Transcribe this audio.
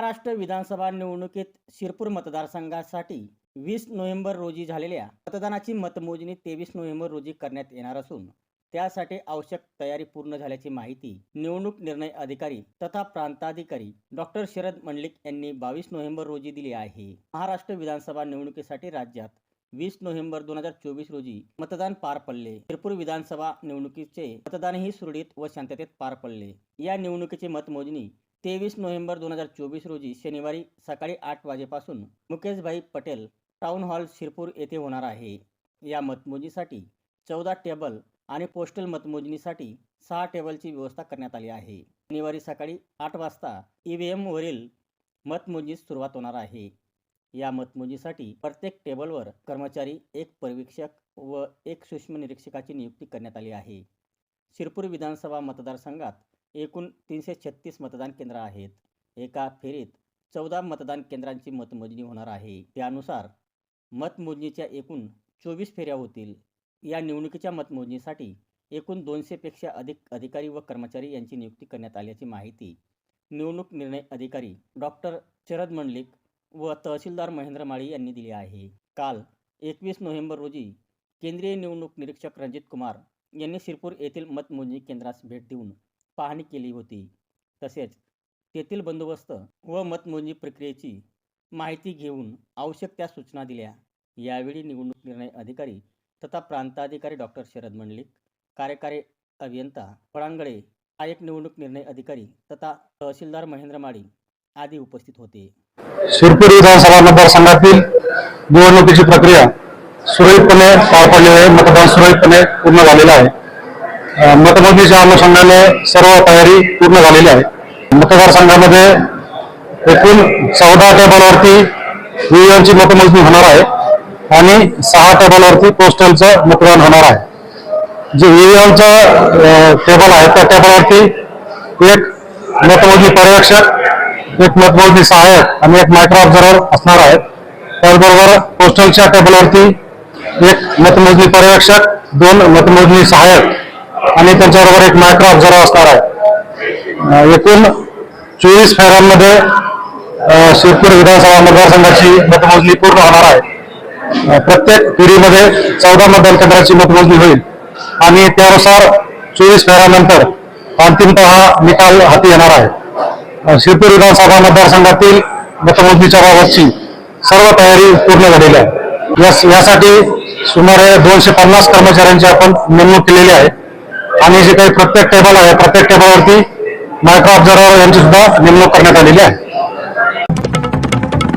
महाराष्ट्र विधानसभा निवडणुकीत शिरपूर मतदारसंघासाठी वीस नोव्हेंबर रोजी झालेल्या मतदानाची मतमोजणी तेवीस नोव्हेंबर रोजी करण्यात येणार असून त्यासाठी आवश्यक तयारी पूर्ण झाल्याची माहिती निवडणूक निर्णय अधिकारी तथा प्रांताधिकारी डॉक्टर शरद मंडलिक यांनी बावीस नोव्हेंबर रोजी दिली आहे. महाराष्ट्र विधानसभा निवडणुकीसाठी राज्यात वीस नोव्हेंबर दोन हजार चोवीस रोजी मतदान पार पडले. शिरपूर विधानसभा निवडणुकीचे मतदानही सुरळीत व शांततेत पार पडले. या निवडणुकीची मतमोजणी तेवीस नोव्हेंबर दोन हजार चोवीस रोजी शनिवारी सकाळी आठ वाजेपासून मुकेशभाई पटेल टाउन हॉल शिरपूर येथे होणार आहे. या मतमोजणीसाठी चौदा टेबल आणि पोस्टल मतमोजणीसाठी सहा टेबलची व्यवस्था करण्यात आली आहे. शनिवारी सकाळी आठ वाजता ई व्ही एमवरील मतमोजणीस सुरुवात होणार आहे. या मतमोजणीसाठी प्रत्येक टेबलवर कर्मचारी एक पर्यवेक्षक व एक सूक्ष्म निरीक्षकाची नियुक्ती करण्यात आली आहे. शिरपूर विधानसभा मतदारसंघात एकूण तीनशे छत्तीस मतदान केंद्र आहेत. एका फेरीत चौदा मतदान केंद्रांची मतमोजणी होणार आहे. त्यानुसार मतमोजणीच्या एकूण चोवीस फेऱ्या होतील. या निवडणुकीच्या मतमोजणीसाठी एकूण दोनशेपेक्षा अधिक अधिकारी व कर्मचारी यांची नियुक्ती करण्यात आल्याची माहिती निवडणूक निर्णय अधिकारी डॉक्टर शरद मंडलिक व तहसीलदार महेंद्र माळी यांनी दिली आहे. काल एकवीस नोव्हेंबर रोजी केंद्रीय निवडणूक निरीक्षक रणजित कुमार यांनी शिरपूर येथील मतमोजणी केंद्रास भेट देऊन पाहणी केली होती. तसेच तेथील बंदोबस्त व मतमोजणी प्रक्रियेची माहिती घेऊन आवश्यक त्या सूचना दिल्या. यावेळी निवडणूक निर्णय अधिकारी तथा प्रांताधिकारी डॉक्टर शरद मंडलिक कार्यकारी अभियंता फळांगळे सहाय्यक निवडणूक निर्णय अधिकारी तथा तहसीलदार महेंद्र माळी आदी उपस्थित होते. शिरपूर विधानसभा मतदारसंघातील निवडणुकीची प्रक्रिया सुरळीतपणे पार पडली आहे. मतदान सुरळीतपणे पूर्ण झालेलं आहे. मतमोजणीच्या अनुषंगाने सर्व तयारी पूर्ण झालेली आहे. मतदारसंघामध्ये एकूण चौदा टेबलवरती ईव्हीएमची मतमोजणी होणार आहे आणि सहा टेबलवरती पोस्टलचं मतदान होणार आहे. जे ईव्हीएमचं टेबल आहे त्या टेबलवरती एक मतमोजणी पर्यवेक्षक एक मतमोजणी सहाय्यक आणि एक मायक्रो ऑब्झर्वर असणार आहेत. त्याचबरोबर पोस्टलच्या टेबलवरती एक मतमोजणी पर्यवेक्षक दोन मतमोजणी सहाय्यक आणि त्यांच्याबरोबर एक मायक्रो ऑब्झर्वर असणार आहे. एकूण चोवीस फेऱ्यांमध्ये शिरपूर विधानसभा मतदारसंघाची मतमोजणी पूर्ण होणार आहे. प्रत्येक फेरीमध्ये चौदा मतदान केंद्राची मतमोजणी होईल. आणि त्यानुसार चोवीस फेऱ्यानंतर अंतिमतः निकाल हाती येणार आहे. शिरपूर विधानसभा मतदारसंघातील मतमोजणीच्या बाबतची सर्व तयारी पूर्ण झालेली आहे. यास- यासाठी सुमारे दोनशे पन्नास कर्मचाऱ्यांची आपण नेमणूक केलेली आहे. आणि जे काही प्रत्येक टेबल आहे प्रत्येक टेबलवरती मायक्रो ऑब्झर्वर यांची सुद्धा नेमणूक करण्यात आलेली आहे.